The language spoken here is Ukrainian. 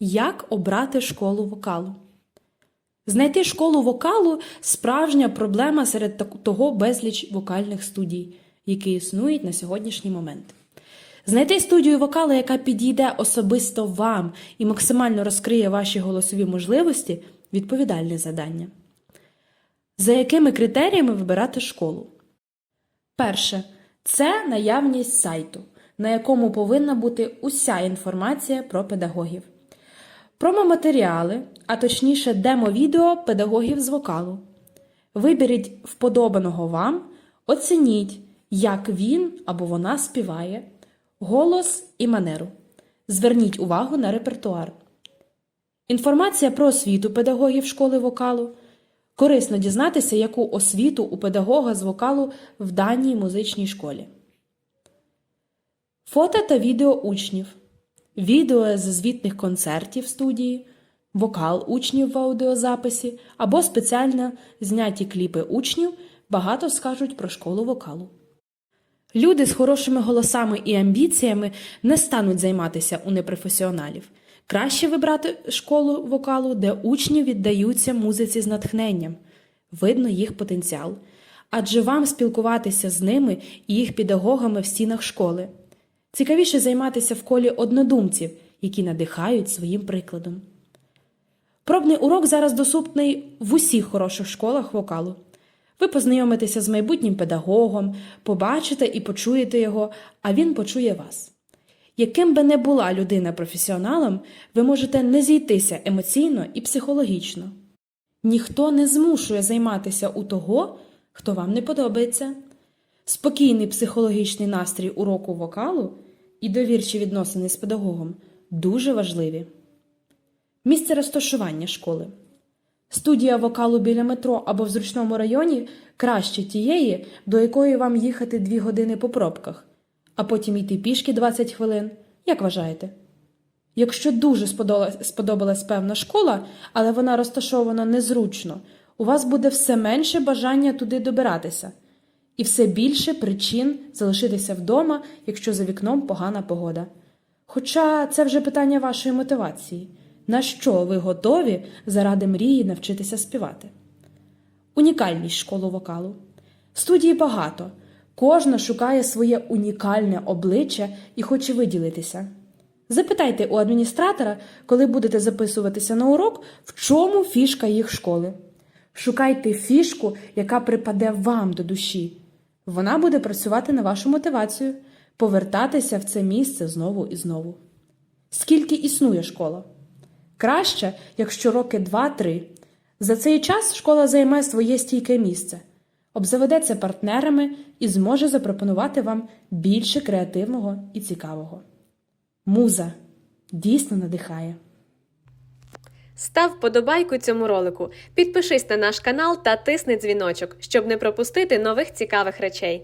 Як обрати школу вокалу? Знайти школу вокалу справжня проблема серед того безліч вокальних студій, які існують на сьогоднішній момент. Знайти студію вокалу, яка підійде особисто вам і максимально розкриє ваші голосові можливості відповідальне завдання. За якими критеріями вибирати школу? Перше це наявність сайту, на якому повинна бути уся інформація про педагогів. Промоматеріали, а точніше демо-відео педагогів з вокалу. Виберіть вподобаного вам, оцініть, як він або вона співає, голос і манеру. Зверніть увагу на репертуар. Інформація про освіту педагогів школи вокалу. Корисно дізнатися, яку освіту у педагога з вокалу в даній музичній школі. Фото та відео учнів. Відео з звітних концертів студії, вокал учнів в аудіозаписі або спеціально зняті кліпи учнів багато скажуть про школу вокалу. Люди з хорошими голосами і амбіціями не стануть займатися у непрофесіоналів. Краще вибрати школу вокалу, де учні віддаються музиці з натхненням. Видно їх потенціал. Адже вам спілкуватися з ними і їх педагогами в стінах школи. Цікавіше займатися в колі однодумців, які надихають своїм прикладом. Пробний урок зараз доступний в усіх хороших школах вокалу. Ви познайомитеся з майбутнім педагогом, побачите і почуєте його, а він почує вас. Яким би не була людина професіоналом, ви можете не зійтися емоційно і психологічно. Ніхто не змушує займатися у того, хто вам не подобається. Спокійний психологічний настрій уроку вокалу і довірчі відносини з педагогом дуже важливі. Місце розташування школи. Студія вокалу біля метро або в зручному районі краще тієї, до якої вам їхати 2 години по пробках, а потім йти пішки 20 хвилин. Як вважаєте? Якщо дуже сподобалась, певна школа, але вона розташована незручно, у вас буде все менше бажання туди добиратися, і все більше причин залишитися вдома, якщо за вікном погана погода. Хоча це вже питання вашої мотивації. На що ви готові заради мрії навчитися співати? Унікальність школи вокалу. Студії багато. Кожна шукає своє унікальне обличчя і хоче виділитися. Запитайте у адміністратора, коли будете записуватися на урок, в чому фішка їх школи. Шукайте фішку, яка припаде вам до душі. Вона буде працювати на вашу мотивацію, повертатися в це місце знову і знову. Скільки існує школа? Краще, якщо роки 2-3. За цей час школа займе своє стійке місце, обзаведеться партнерами і зможе запропонувати вам більше креативного і цікавого. Муза дійсно надихає. Став вподобайку цьому ролику, підпишись на наш канал та тисни дзвіночок, щоб не пропустити нових цікавих речей.